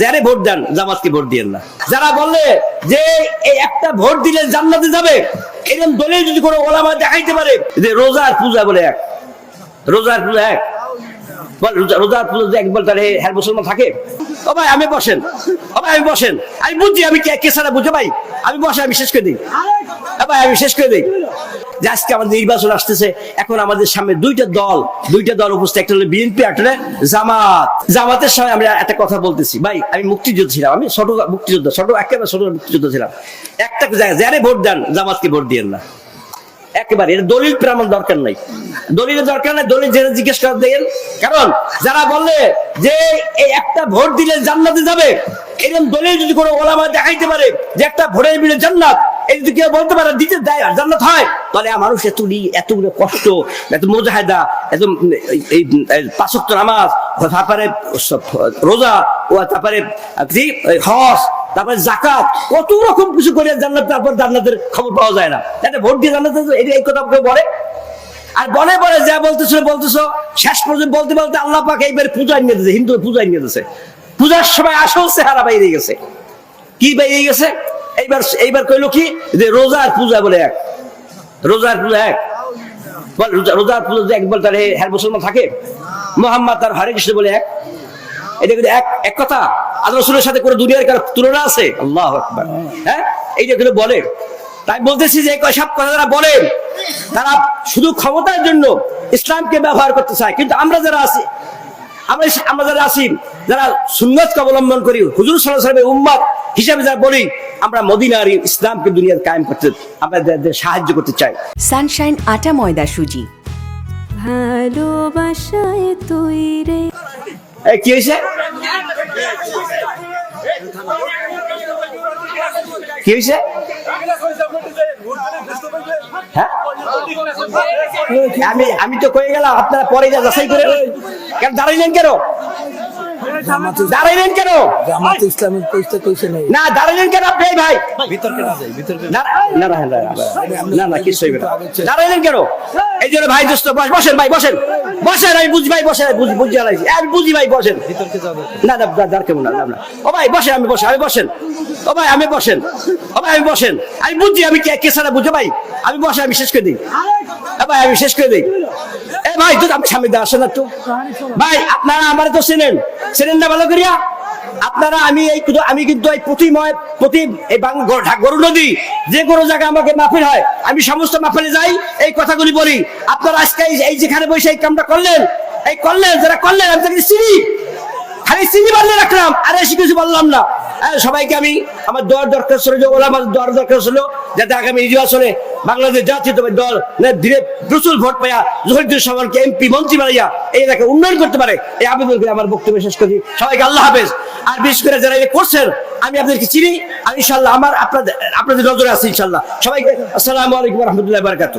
যারে ভোট দেন, জামাতকে ভোট না। যারা বললে যে এই একটা ভোট দিলে জান্নাতে যাবে এরকম দলিল যদি কোনো ওলামা দেখাইতে পারে, যে রোজার পূজা বলে এক। রোজার পূজা এক। রোজার পূজা হ্যাঁ মুসলমান থাকে? ও ভাই, আমি বসেন। ও ভাই, আমি বসেন। আমি বুঝছি আমি কে ছাড়া সারা বুঝে ভাই? আমি বসে আমি শেষ করে দিই। ভাই, আমি শেষ করে দিই। যে আজকে আমাদের নির্বাচন আসতেছে, এখন আমাদের সামনে দুইটা দল দুইটা দল উপস্থিত। একটা হলো বিএনপি একটা জামাত। জামাতের সময় আমরা একটা কথা বলতেছি। ভাই, আমি মুক্তিযুদ্ধ ছিলাম, আমি ছোট মুক্তিযোদ্ধা, ছোট, একেবারে ছোট মুক্তিযুদ্ধ ছিলাম। একটা জায়গায় যারে ভোট দেন, জামাতকে ভোট দিয়েন না। একেবারে এর দলিল প্রমাণ দরকার নাই। দলিলের দরকার নাই, দলিল জেনে জিজ্ঞেস করে দেন। কারণ যারা বললে যে এই একটা ভোট দিলে জান্নাতে যাবে এরকম দলিল যদি কোনো ওলামা দেখাইতে পারে যে একটা ভোটের বিলে জান্নাত এই কেউ বলতে পারে, দিতে দেয় আর জান্নাত হয়। তাহলে মানুষ এত এতগুলো কষ্ট, এত মোজাহেদা, এত, এই- নামাজ তারপরে রোজা, ও তারপরে হজ, তারপরে জাকাত কত রকম কিছু করে জান্নাত, তারপর জান্নাতের খবর পাওয়া যায় না। তাতে ভোট দিয়ে জান্নাত এই কথা কেউ বলে। আর বলে বলে, যা বলতেছো বলতেছো। শেষ পর্যন্ত বলতে বলতে আল্লাহ পাক এইবার পূজায় নিয়ে দিয়েছে হিন্দু পূজায় নিয়ে দিয়েছে। পূজার সময় আসল চেহারা বাইরে গেছে। কি বাইরে গেছে? এইবার এইবার কইলো কি? যে রোজার পূজা বলে এক। রোজার পূজা এক। বল, রোজা- রোজার পূজা একবার তাহলে হ্যাঁ মুসলমান থাকে? মোহাম্মদ আর হরে কৃষ্ণ বলে এক। এটা কিন্তু এক এক কথা। আল্লাহ রসুলের সাথে কোনো দুনিয়ার কারও তুলনা আছে? আল্লাহ হ্যাঁ? এইটা কিন্তু বলে। তাই বলতেছি যে সব কথা যারা বলেন তারা শুধু ক্ষমতার জন্য ইসলামকে ব্যবহার করতে চায়। কিন্তু আমরা যারা আছি, আমরা আমরা যারা আছি, যারা সুন্নতকে অবলম্বন করি, হুজুর সাল্লাহ সাল্লামের উম্মাদ হিসাবে যারা বলি আমরা মদিনার ইসলামকে দুনিয়ার কায়েম করতে আমরা সাহায্য করতে চাই। সানশাইন আটা ময়দা সুজি। ভালোবাসায় তৈরে এই কি হয়েছে? কি হয়েছে? হ্যাঁ? আমি আমি তো কয়ে গেলাম আপনারা পরে যা যাচাই করে কেন দাঁড়াইলেন কেন? দাঁড়াইলেন কেন জামাত ইসলামের পরিচয় কইছে নাই না দাঁড়াইলেন কেন আপনি ভাই বিতর্কে না যাই বিতর্কে না না না না, না, না না কিছু হইবে না দাঁড়াইলেন কেন এই জন্য ভাই দোস্ত বস বসেন ভাই বসেন বসেন আমি বুঝি ভাই বসেন বুঝি আমি বুঝি ভাই বসেন না না না দাঁড় কেমন না না, না ও ভাই বসেন আমি বসেন আমি বসেন ও ভাই আমি বসেন ও ভাই আমি বসেন আমি বুঝছি আমি কে কে সারা বুঝো ভাই আমি বসে আমি শেষ করে দিই ভাই আমি শেষ করে দিই ভাই তো আমি সামনে আসেন না তো। ভাই, আপনারা আমার তো চেনেন। চেনেন না ভালো করিয়া? আপনারা আমি এই আমি কিন্তু এই প্রতিময় প্রতি এই গরু নদী, যে কোনো জায়গায় আমাকে মাহফিল হয়। আমি সমস্ত মাহফিলে যাই, এই কথাগুলি বলি। আপনারা আজকে এই- যেখানে বসে এই কামটা করলেন, এই করলেন, যারা করলেন, আমি তাকে চিনি। খালি চিনি বানিয়ে রাখলাম, আর এসে কিছু বললাম না। সবাইকে আমি আমার দোয়ার দরকার ছিল, যে ওলা আমার দোয়ার দরকার ছিল, যাতে আগামী নির্বাচনে বাংলাদেশ জাতীয়তাবাদী দল ধীরে প্রচুর ভোট পাইয়া জহিরুদ্দিন সামানকে এমপি মন্ত্রী বানাইয়া এই এলাকায় উন্নয়ন করতে পারে, এই আবেদন করে আমার বক্তব্য শেষ করি সবাইকে আল্লাহ হাফেজ। আর বিশেষ করে যারা এটা করছেন, আমি আপনাদেরকে চিনি, আর ইনশাল্লাহ আমার আপনাদের আপনাদের নজরে আছে ইনশাল্লাহ সবাইকে আসসালামু আলাইকুম রহমতুল্লাহ বারকাত